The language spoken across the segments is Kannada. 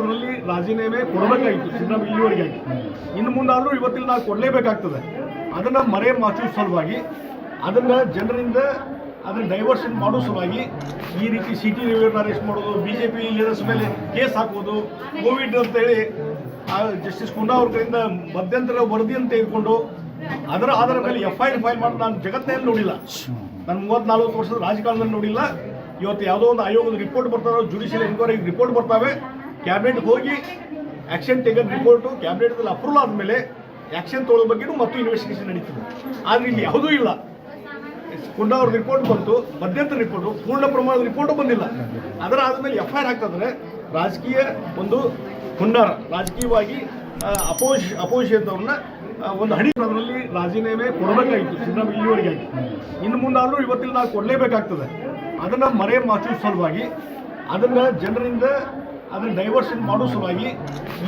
ಅದರಲ್ಲಿ ರಾಜೀನಾಮೆ ಕೊಡಬೇಕಾಗಿತ್ತು ಸಿದ್ದರಾಮಯ್ಯ ಇಲ್ಲಿವರೆಗೆ ಇನ್ನು ಮುಂದಾದರೂ ಇವತ್ತಿನ ನಾವು ಕೊಡಲೇಬೇಕಾಗ್ತದೆ. ಅದನ್ನು ಮರೆ ಮಾಚುವ ಸಲುವಾಗಿ, ಅದನ್ನು ಜನರಿಂದ ಅದನ್ನ ಡೈವರ್ಷನ್ ಮಾಡೋ ಸಲುವಾಗಿ ಈ ರೀತಿ ಸಿಟಿ ರಿವ್ಯೂರ್ನ ಅರೆಸ್ಟ್ ಮಾಡೋದು ಬಿ ಜೆ ಪಿ ಲೀಡರ್ಸ್ ಮೇಲೆ ಕೇಸ್ ಹಾಕೋದು, ಕೋವಿಡ್ ಅಂತೇಳಿ ಜಸ್ಟಿಸ್ ಕುಂಡಾ ಅವ್ರ ಕಡೆಯಿಂದ ಮಧ್ಯಂತರ ವರದಿಯನ್ನು ತೆಗೆದುಕೊಂಡು ಅದರ ಆಧಾರ ಮೇಲೆ ಎಫ್ ಐ ಆರ್ ಫೈಲ್ ಮಾಡಿ ನಾನು ಜಗತ್ತಿನಲ್ಲಿ ನೋಡಿಲ್ಲ. ನಾನು ಮೂವತ್ತ್ ನಲ್ವತ್ತು ವರ್ಷದ ರಾಜಕಾರಣದಲ್ಲಿ ನೋಡಿಲ್ಲ. ಇವತ್ತು ಯಾವುದೋ ಒಂದು ಆಯೋಗದ ರಿಪೋರ್ಟ್ ಬರ್ತಾರೋ ಜುಡಿಷಿಯಲ್ ಎನ್ಕ್ವೈರಿ ರಿಪೋರ್ಟ್ ಬರ್ತಾವೆ. ಕ್ಯಾಬಿನೆಟ್ಗೆ ಹೋಗಿ ಆ್ಯಕ್ಷನ್ ಟೇಕನ್ ರಿಪೋರ್ಟು ಕ್ಯಾಬಿನೆಟ್ದಲ್ಲಿ ಅಪ್ರೂವಲ್ ಆದಮೇಲೆ ಆ್ಯಕ್ಷನ್ ತೊಗೊಳ್ಳೋ ಬಗ್ಗೆನೂ ಮತ್ತು ಇನ್ವೆಸ್ಟಿಗೇಷನ್ ನಡೀತದೆ. ಆದರೆ ಇಲ್ಲಿ ಯಾವುದೂ ಇಲ್ಲ. ಕುಂಡಾ ಅವ್ರ ರಿಪೋರ್ಟ್ ಬಂತು, ಮಧ್ಯಂತರ ರಿಪೋರ್ಟು ಪೂರ್ಣ ಪ್ರಮಾಣದ ರಿಪೋರ್ಟು ಬಂದಿಲ್ಲ. ಅದರ ಆದಮೇಲೆ ಎಫ್ ಐ ಆರ್ ರಾಜಕೀಯ ಒಂದು ಹುನ್ನಾರ ರಾಜಕೀಯವಾಗಿ ಅಪೋಷ್ ಅಪೋಷಿಯಂತವ್ರನ್ನ ಒಂದು ಹಣಿ ಅದರಲ್ಲಿ ರಾಜೀನಾಮೆ ಕೊಡಬೇಕಾಗಿತ್ತು, ಸಿದ್ದರಾಮಯ್ಯ ಇಲ್ಲಿವರೆಗೆ ಆಗಿ. ಇನ್ನು ಮುಂದಾದರೂ ಇವತ್ತಿಲ್ಲ ನಾವು ಕೊಡಲೇಬೇಕಾಗ್ತದೆ. ಅದನ್ನು ಮರೆ ಮಾಚುವ ಸಲುವಾಗಿ ಅದನ್ನು ಜನರಿಂದ ಅದನ್ನ ಡೈವರ್ಷನ್ ಮಾಡೋ ಸಲುವಾಗಿ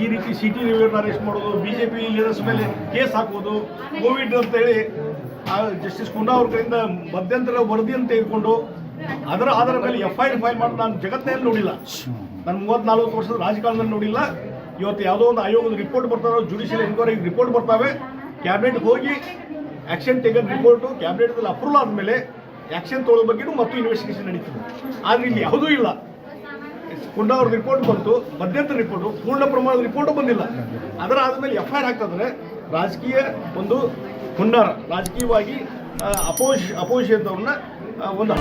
ಈ ರೀತಿ ಸಿಟಿ ರಿವ್ಯೂರ್ನ ಅರೆಸ್ಟ್ ಮಾಡೋದು ಬಿ ಜೆ ಪಿ ಲೀಡರ್ಸ್ ಮೇಲೆ ಕೇಸ್ ಹಾಕೋದು ಕೋವಿಡ್ ಅಂತೇಳಿ ಜಸ್ಟಿಸ್ ಕುಂಡಾ ಅವ್ರ ಕೈಯಿಂದ ಮಧ್ಯಂತರ ವರದಿಯನ್ನು ತೆಗೆದುಕೊಂಡು ಅದರ ಆಧಾರ ಮೇಲೆ ಎಫ್ ಐ ಆರ್ ಫೈಲ್ ಮಾಡಿ ನಾನು ಜಗತ್ತಿನಲ್ಲಿ ನೋಡಿಲ್ಲ. ನಾನು ಮೂವತ್ನಾಲ್ಕು ವರ್ಷದ ರಾಜಕಾರಣದಲ್ಲಿ ನೋಡಿಲ್ಲ. ಇವತ್ತು ಯಾವುದೋ ಒಂದು ಆಯೋಗದ ರಿಪೋರ್ಟ್ ಬರ್ತಾರೋ ಜುಡಿಷಿಯಲ್ ಎನ್ಕ್ವೈರಿ ರಿಪೋರ್ಟ್ ಬರ್ತಾವೆ. ಕ್ಯಾಬಿನೆಟ್ ಹೋಗಿ ಆ್ಯಕ್ಷನ್ ಟೇಕನ್ ರಿಪೋರ್ಟು ಕ್ಯಾಬಿನೆಟ್ದಲ್ಲಿ ಅಪ್ರೂವಲ್ ಆದಮೇಲೆ ಆ್ಯಕ್ಷನ್ ತೊಗೊಳ್ಳೋ ಬಗ್ಗೆನೂ ಮತ್ತು ಇನ್ವೆಸ್ಟಿಗೇಷನ್ ನಡೀತದೆ. ಆದರೆ ಇಲ್ಲಿ ಯಾವುದೂ ಇಲ್ಲ. ಕುಂಡಾ ಅವ್ರ ರಿಪೋರ್ಟ್ ಬಂತು, ಮಧ್ಯಂತರ ರಿಪೋರ್ಟು ಪೂರ್ಣ ಪ್ರಮಾಣದ ರಿಪೋರ್ಟು ಬಂದಿಲ್ಲ. ಅದರ ಆದಮೇಲೆ ಎಫ್ ಐ ಆರ್ ಆಗ್ತದ್ರೆ ರಾಜಕೀಯ ಒಂದು ಹುನ್ನಾರ, ರಾಜಕೀಯವಾಗಿ ಅಪೋಸ್ ಅಪೋಸಿಷನ್ದವ್ರನ್ನ ಒಂದು